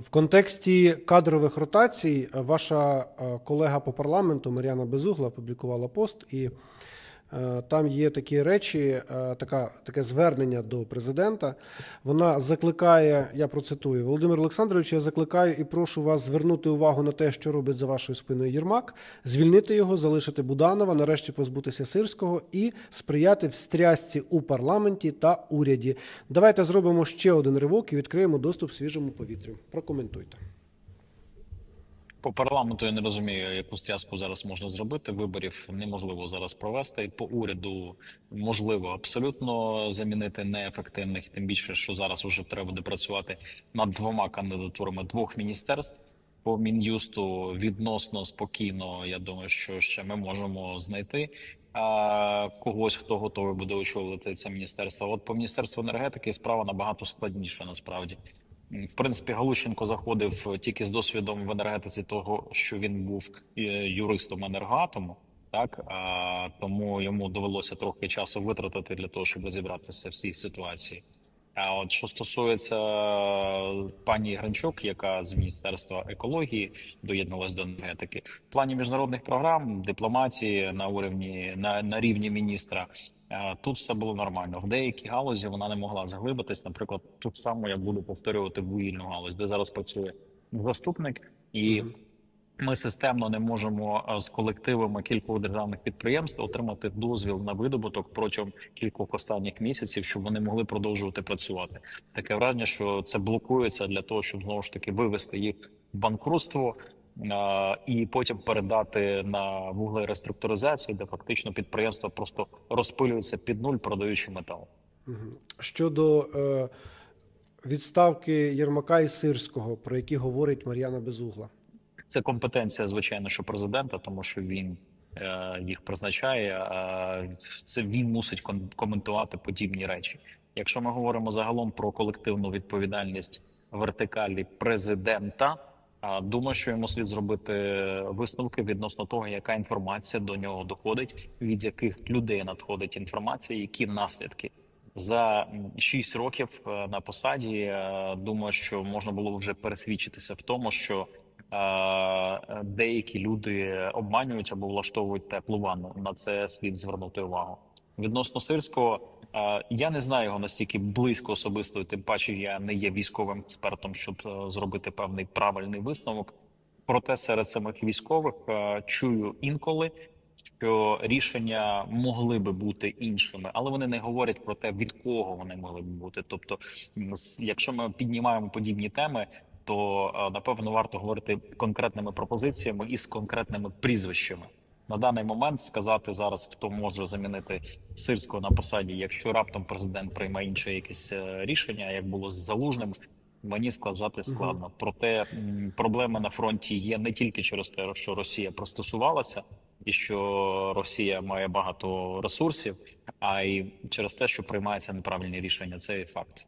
В контексті кадрових ротацій е, ваша е, колега по парламенту Мар'яна Безугла опублікувала пост, і там є такі речі, е, така, таке звернення до президента. Вона закликає, я процитую, Володимир Олександрович, я закликаю і прошу вас звернути увагу на те, що робить за вашою спиною Єрмак, звільнити його, залишити Буданова, нарешті позбутися Сирського і сприяти встрясці у парламенті та уряді. Давайте зробимо ще один ривок і відкриємо доступ свіжому повітрю. Прокоментуйте. По парламенту я не розумію, яку стряску зараз можна зробити. Виборів неможливо зараз провести. По уряду можливо абсолютно замінити неефективних, тим більше, що зараз вже треба буде працювати над двома кандидатурами двох міністерств. По мін'юсту відносно спокійно. Я думаю, що ще ми можемо знайти а, когось, хто готовий буде очолювати це міністерство. От по міністерству енергетики справа набагато складніша насправді. В принципі, Галущенко заходив тільки з досвідом в енергетиці того, що він був е, юристом енергоатому, так а, тому йому довелося трохи часу витратити для того, щоб розібратися в цій ситуації. А от що стосується е, пані Гринчук, яка з міністерства екології доєдналась до енергетики, в плані міжнародних програм, дипломатії на уровні на, на рівні міністра. е, Тут все було нормально. В деякій галузі вона не могла заглибитись. Наприклад, тут само я буду повторювати вугільну галузь, де зараз працює заступник, і ми системно не можемо е, з колективами кількох державних підприємств отримати дозвіл на видобуток протягом кількох останніх місяців, щоб вони могли продовжувати працювати. Таке враження, що це блокується для того, щоб знову ж таки вивести їх в банкрутство. е, І потім передати на вугли реструктуризації, де фактично підприємства просто розпилюються під нуль, продаючи метал. Щодо е, відставки Єрмака і Сирського, про які говорить Мар'яна Безугла. Це компетенція, звичайно, що президента, тому що він е, їх призначає. Це він мусить коментувати подібні речі. Якщо ми говоримо загалом про колективну відповідальність вертикалі президента, думаю, що йому слід зробити висновки відносно того, яка інформація до нього доходить, від яких людей надходить інформація, які наслідки. За 6 років е, на посаді е, думаю, що можна було вже пересвідчитися в тому, що деякі люди обманюють або влаштовують теплу ванну. На це слід звернути увагу. Відносно сирського, я не знаю його настільки близько особисто, тим паче я не є військовим експертом, щоб е, зробити певний правильний висновок. Проте серед самих військових е, чую інколи, що рішення могли би бути іншими, але вони не говорять про те, від кого вони могли б бути. Тобто, якщо ми піднімаємо подібні теми, то е, напевно варто говорити конкретними пропозиціями і з конкретними прізвищами. На даний момент сказати зараз, хто може замінити сирського на посаді, якщо раптом президент прийме інше якесь е, рішення, як було з залужним. Мені сказати складно. Проте проблеми на фронті є не тільки через те, що Росія пристосувалася, і що Росія має багато ресурсів, а й через те, що приймаються неправильні рішення. Це є факт.